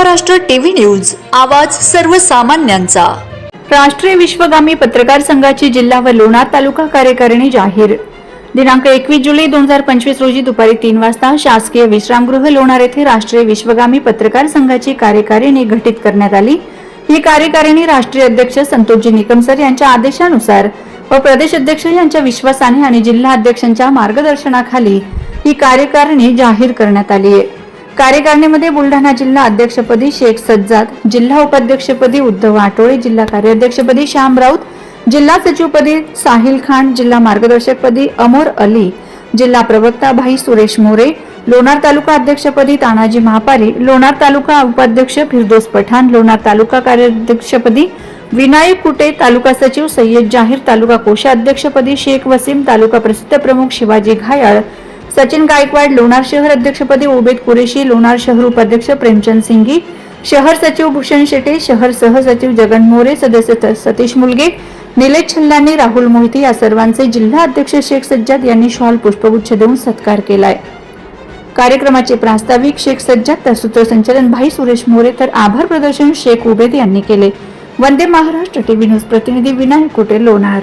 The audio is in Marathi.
महाराष्ट्र टीव्ही न्यूज आवाज सर्वसामान्यांचा. राष्ट्रीय विश्वगामी पत्रकार संघाची जिल्हा व लोणार तालुका कार्यकारिणी जाहीर. दिनांक एकवीस जुलै दोन हजार पंचवीस रोजी दुपारी तीन वाजता शासकीय विश्रामगृह लोणार येथे राष्ट्रीय विश्वगामी पत्रकार संघाची कार्यकारिणी घटित करण्यात आली. ही कार्यकारिणी राष्ट्रीय अध्यक्ष संतोषजी निकमसर यांच्या आदेशानुसार व प्रदेश अध्यक्ष यांच्या विश्वासाने आणि जिल्हा अध्यक्षांच्या मार्गदर्शनाखाली ही कार्यकारिणी जाहीर करण्यात आली आहे. कार्यकारिणीमध्ये बुलढाणा जिल्हा अध्यक्षपदी शेख सज्जाद जिल्हा उपाध्यक्षपदी उद्धव आठवळे जिल्हा कार्याध्यक्षपदी श्याम राऊत जिल्हा सचिवपदी साहिल खान जिल्हा मार्गदर्शकपदी अमोर अली जिल्हा प्रवक्ता भाई सुरेश मोरे लोणार तालुका अध्यक्षपदी तानाजी महापारी लोणार तालुका उपाध्यक्ष फिरदोस पठाण लोणार तालुका कार्याध्यक्षपदी विनायक कुटे तालुका सचिव सय्यद जाहीर तालुका कोषाध्यक्षपदी शेख वसीम तालुका प्रसिद्ध प्रमुख शिवाजी घायाळ सचिन गायकवाड लोणार शहर अध्यक्षपदी ओबेद कुरेशी लोणार शहर उपाध्यक्ष प्रेमचंद सिंगी शहर सचिव भूषण शेटे शहर सहसचिव जगन मोरे सदस्य त- सतीश मुलगे निलेश छल्लानी राहुल मोहिते या सर्वांचे जिल्हा अध्यक्ष शेख सज्जाद यांनी शॉल पुष्पगुच्छ देऊन सत्कार केलाय. कार्यक्रमाचे प्रास्ताविक शेख सज्जाद तर सूत्रसंचालन भाई सुरेश मोरे तर आभार प्रदर्शन शेख उबेद यांनी केले. वंदे महाराष्ट्र टीव्ही न्यूज प्रतिनिधी विनायक कुटे लोणार.